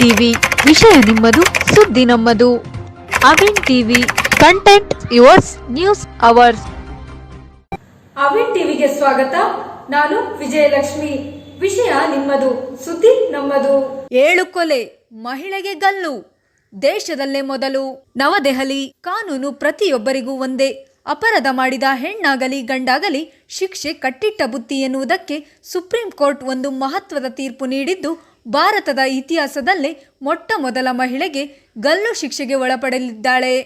TV ವಿಷಯ ನಿಮ್ಮದು ಸುದ್ದಿ ನಮ್ಮದು. Avin TV content yours news ours Avin ಟಿವಿಗೆ ಸ್ವಾಗತ. ನಾನು ವಿಜಯಲಕ್ಷ್ಮಿ. ವಿಷಯ ನಿಮ್ಮದು ಸುದ್ದಿ ನಮ್ಮದು. ಏಳು ಕೊಲೆ ಮಹಿಳೆಗೆ ಗಲ್ಲು. ದೇಶದಲ್ಲೇ ಮೊದಲು. ನವದೆಹಲಿ ಕಾನೂನು ಪ್ರತಿಯೊಬ್ಬರಿಗೂ ಒಂದೇ. ಅಪರಾಧ ಮಾಡಿದ ಹೆಣ್ಣಾಗಲಿ ಗಂಡಾಗಲಿ ಶಿಕ್ಷೆ ಕಟ್ಟಿಟ್ಟ ಬುತ್ತಿ ಎನ್ನುವುದಕ್ಕೆ ಸುಪ್ರೀಂ ಕೋರ್ಟ್ ಒಂದು ಮಹತ್ವದ ತೀರ್ಪು ನೀಡಿದ್ದು ಭಾರತದ ಇತಿಹಾಸದಲ್ಲೇ ಮೊಟ್ಟ ಮೊದಲ ಮಹಿಳೆಗೆ ಗಲ್ಲು ಶಿಕ್ಷೆಗೆ ಒಳಪಡಲಿದ್ದಾಳೆ.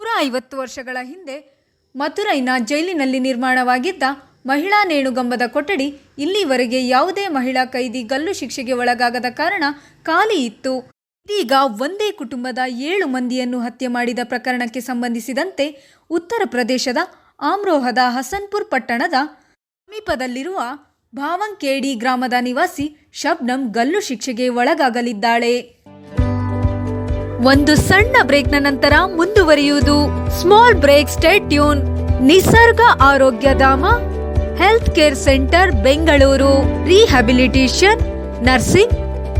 ನೂರ ಐವತ್ತು ವರ್ಷಗಳ ಹಿಂದೆ ಮಥುರೈನ ಜೈಲಿನಲ್ಲಿ ನಿರ್ಮಾಣವಾಗಿದ್ದ ಮಹಿಳಾ ನೇಣುಗಂಬದ ಕೊಠಡಿ ಇಲ್ಲಿವರೆಗೆ ಯಾವುದೇ ಮಹಿಳಾ ಕೈದಿ ಗಲ್ಲು ಶಿಕ್ಷೆಗೆ ಒಳಗಾಗದ ಕಾರಣ ಖಾಲಿ ಇತ್ತು. ಇದೀಗ ಒಂದೇ ಕುಟುಂಬದ ಏಳು ಮಂದಿಯನ್ನು ಹತ್ಯೆ ಮಾಡಿದ ಪ್ರಕರಣಕ್ಕೆ ಸಂಬಂಧಿಸಿದಂತೆ ಉತ್ತರ ಪ್ರದೇಶದ ಆಮ್ರೋಹದ ಹಸನ್ಪುರ್ ಪಟ್ಟಣದ ಸಮೀಪದಲ್ಲಿರುವ ಭಾವಂಕೇಡಿ ಗ್ರಾಮದ ನಿವಾಸಿ ಶಬ್ನಂ ಗಲ್ಲು ಶಿಕ್ಷೆಗೆ ಒಳಗಾಗಲಿದ್ದಾಳೆ. ಒಂದು ಸಣ್ಣ ಬ್ರೇಕ್ನ ನಂತರ ಮುಂದುವರಿಯುವುದು. Small break tune. Nisarga Arogyadhama health care centre, Bengaluru. Rehabilitation, nursing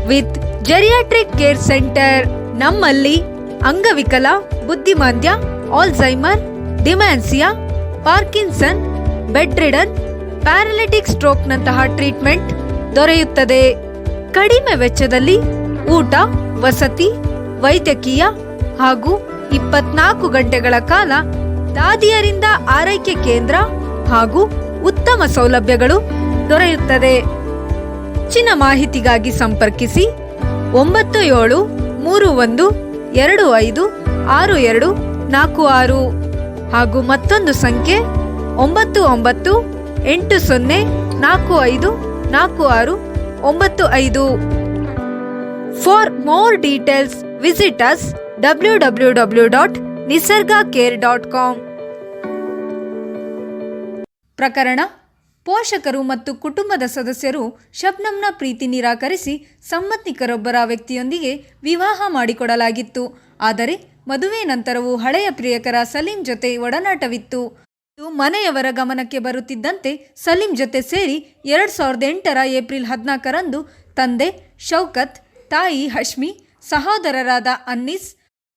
with geriatric care centre. ನಮ್ಮಲ್ಲಿ ಅಂಗವಿಕಲ, ಬುದ್ಧಿಮಾಂದ್ಯ Alzheimer dementia, Parkinson bedridden paralytic ಸ್ಟ್ರೋಕ್ನಂತಹ treatment ದೊರೆಯುತ್ತದೆ. ಕಡಿಮೆ ವೆಚ್ಚದಲ್ಲಿ ಊಟ, ವಸತಿ, ವೈದ್ಯಕೀಯ ಹಾಗೂ ಇಪ್ಪತ್ನಾಲ್ಕು ಗಂಟೆಗಳ ಕಾಲ ದಾದಿಯರಿಂದ ಆರೈಕೆ ಕೇಂದ್ರ ಹಾಗೂ ಉತ್ತಮ ಸೌಲಭ್ಯಗಳು ದೊರೆಯುತ್ತದೆ. ಹೆಚ್ಚಿನ ಮಾಹಿತಿಗಾಗಿ ಸಂಪರ್ಕಿಸಿ ಒಂಬತ್ತು ಏಳು ಮೂರು ಒಂದು ಎರಡು ಐದು ಆರು ಎರಡು ನಾಲ್ಕು ಆರು ಹಾಗೂ ಮತ್ತೊಂದು ಸಂಖ್ಯೆ ಒಂಬತ್ತು ಒಂಬತ್ತು ಎಂಟು ಸೊನ್ನೆ, ನಾಲ್ಕು ಐದು, ನಾಲ್ಕು ಆರು, ಒಂಬತ್ತು ಐದು. For more details visit us W W W dot Nisarga care dot com ಪ್ರಕರಣ, ಪೋಷಕರು ಮತ್ತು ಕುಟುಂಬದ ಸದಸ್ಯರು ಶಬ್ನಂನ ಪ್ರೀತಿ ನಿರಾಕರಿಸಿ ಸಂಬಂಧಿಕರೊಬ್ಬರ ವ್ಯಕ್ತಿಯೊಂದಿಗೆ ವಿವಾಹ ಮಾಡಿಕೊಡಲಾಗಿತ್ತು. ಆದರೆ, ಮದುವೆ ನಂತರವೂ ಹಳೆಯ ಪ್ರಿಯಕರ ಸಲೀಂ ಜೊತೆ ಒಡನಾಟವಿತ್ತು. ಮನೆಯವರ ಗಮನಕ್ಕೆ ಬರುತ್ತಿದ್ದಂತೆ ಸಲೀಂ ಜೊತೆ ಸೇರಿ ಎರಡ್ ಸಾವಿರದ ಎಂಟರ ಏಪ್ರಿಲ್ ಹದಿನಾಲ್ಕರಂದು ತಂದೆ ಶೌಕತ್, ತಾಯಿ ಹಶ್ಮಿ, ಸಹೋದರರಾದ ಅನ್ನೀಸ್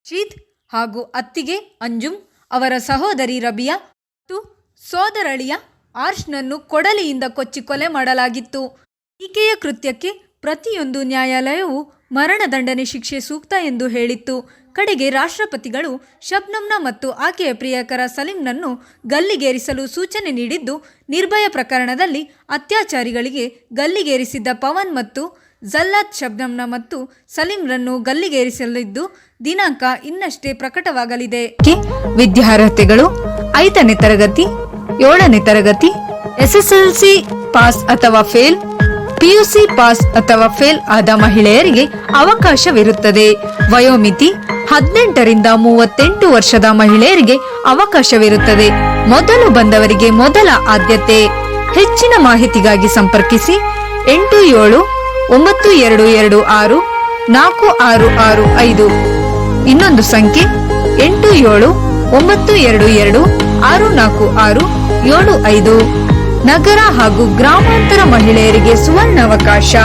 ಶೀದ್ ಹಾಗೂ ಅತ್ತಿಗೆ ಅಂಜುಮ್ ಅವರ ಸಹೋದರಿ ರಬಿಯಾ ಮತ್ತು ಸೋದರಳಿಯ ಆರ್ಷ್ನನ್ನು ಕೊಡಲಿಯಿಂದ ಕೊಚ್ಚಿ ಕೊಲೆ ಮಾಡಲಾಗಿತ್ತು. ಈಕೆಯ ಕೃತ್ಯಕ್ಕೆ ಪ್ರತಿಯೊಂದು ನ್ಯಾಯಾಲಯವು ಮರಣದಂಡನೆ ಶಿಕ್ಷೆ ಸೂಕ್ತ ಎಂದು ಹೇಳಿತ್ತು. ಕಡೆಗೆ ರಾಷ್ಟ್ರಪತಿಗಳು ಶಬ್ನಮ್ನ ಮತ್ತು ಆಕೆಯ ಪ್ರಿಯಕರ ಸಲೀಂನನ್ನು ಗಲ್ಲಿಗೇರಿಸಲು ಸೂಚನೆ ನೀಡಿದ್ದು, ನಿರ್ಭಯ ಪ್ರಕರಣದಲ್ಲಿ ಅತ್ಯಾಚಾರಿಗಳಿಗೆ ಗಲ್ಲಿಗೇರಿಸಿದ್ದ ಪವನ್ ಮತ್ತು ಜಲ್ಲಾತ್ ಶಬ್ನಮ್ನ ಮತ್ತು ಸಲೀಂರನ್ನು ಗಲ್ಲಿಗೇರಿಸಲಿದ್ದು, ದಿನಾಂಕ ಇನ್ನಷ್ಟೇ ಪ್ರಕಟವಾಗಲಿದೆ. ವಿದ್ಯಾರ್ಹತೆಗಳು, ಐದನೇ ತರಗತಿ, ಏಳನೇ ತರಗತಿ, ಎಸ್ಎಸ್ಎಲ್ಸಿ ಪಾಸ್ ಅಥವಾ ಫೇಲ್ ಪಿಯುಸಿ ಪಾಸ್ ಅಥವಾ ಫೇಲ್ ಆದ ಮಹಿಳೆಯರಿಗೆ ಅವಕಾಶವಿರುತ್ತದೆ. ವಯೋಮಿತಿ ಹದಿನೆಂಟರಿಂದ ಮೂವತ್ತೆಂಟು ವರ್ಷದ ಮಹಿಳೆಯರಿಗೆ ಅವಕಾಶವಿರುತ್ತದೆ. ಮೊದಲು ಬಂದವರಿಗೆ ಮೊದಲ ಆದ್ಯತೆ. ಹೆಚ್ಚಿನ ಮಾಹಿತಿಗಾಗಿ ಸಂಪರ್ಕಿಸಿ ಎಂಟು ಏಳು ಒಂಬತ್ತು ಎರಡು ಎರಡು ಆರು ನಾಲ್ಕು ಆರು ಆರು ಐದು. ಇನ್ನೊಂದು ಸಂಖ್ಯೆ ಎಂಟು ಏಳು ಒಂಬತ್ತು ಎರಡು ಎರಡು ಆರು ನಾಲ್ಕು ಆರು ಏಳು ಐದು. ನಗರ ಹಾಗೂ ಗ್ರಾಮಾಂತರ ಮಹಿಳೆಯರಿಗೆ ಸುವರ್ಣಾವಕಾಶ.